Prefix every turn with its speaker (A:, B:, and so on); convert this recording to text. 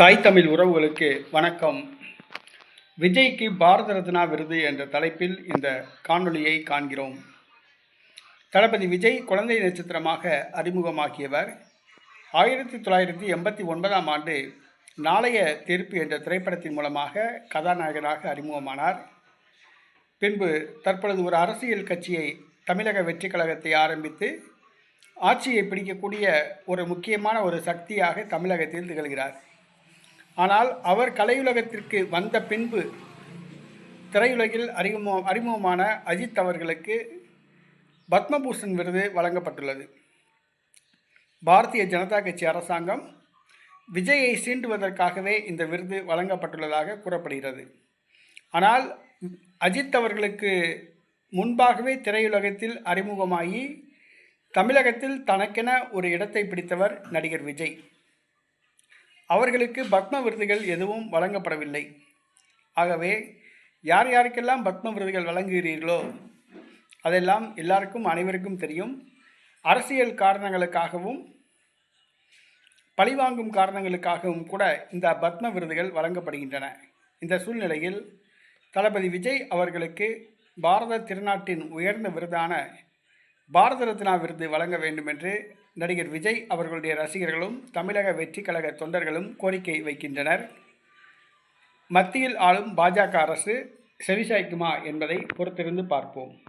A: தாய் தமிழ் உறவுகளுக்கு வணக்கம். விஜய்க்கு பாரத ரத்னா விருது என்ற தலைப்பில் இந்த காணொளியை காண்கிறோம். தளபதி விஜய் குழந்தை நட்சத்திரமாக அறிமுகமாக்கியவர் ஆயிரத்தி தொள்ளாயிரத்தி எண்பத்தி ஒன்பதாம் ஆண்டு நாளைய தீர்ப்பு என்ற திரைப்படத்தின் மூலமாக கதாநாயகனாக அறிமுகமானார். பின்பு தற்பொழுது ஒரு அரசியல் கட்சியை தமிழக வெற்றி கழகத்தை ஆரம்பித்து ஆட்சியை பிடிக்கக்கூடிய ஒரு முக்கியமான ஒரு சக்தியாக தமிழகத்தில் திகழ்கிறார். ஆனால் அவர் கலையுலகத்திற்கு வந்த பின்பு திரையுலகில் அறிமுகம் அறிமுகமான அஜித் அவர்களுக்கு பத்மபூஷன் விருது வழங்கப்பட்டுள்ளது. பாரதிய ஜனதா கட்சி அரசாங்கம் விஜயை சீண்டுவதற்காகவே இந்த விருது வழங்கப்பட்டுள்ளதாக கூறப்படுகிறது. ஆனால் அஜித் அவர்களுக்கு முன்பாகவே திரையுலகத்தில் அறிமுகமாகி தமிழகத்தில் தனக்கென ஒரு இடத்தை பிடித்தவர் நடிகர் விஜய். அவர்களுக்கு பத்ம விருதுகள் எதுவும் வழங்கப்படவில்லை. ஆகவே யார் யாருக்கெல்லாம் பத்ம விருதுகள் வழங்குகிறீர்களோ அதெல்லாம் எல்லாருக்கும் அனைவருக்கும் தெரியும். அரசியல் காரணங்களுக்காகவும் பழிவாங்கும் காரணங்களுக்காகவும் கூட இந்த பத்ம விருதுகள் வழங்கப்படுகின்றன. இந்த சூழ்நிலையில் தளபதி விஜய் அவர்களுக்கு பாரத திருநாட்டின் உயர்ந்த விருதான பாரத ரத்னா விருது வழங்க வேண்டும் என்று நடிகர் விஜய் அவர்களுடைய ரசிகர்களும் தமிழக வெற்றி கழக தொண்டர்களும் கோரிக்கை வைக்கின்றனர். மத்தியில் ஆளும் பாஜக அரசு செவிசாய்க்குமா என்பதை பொறுத்திருந்து பார்ப்போம்.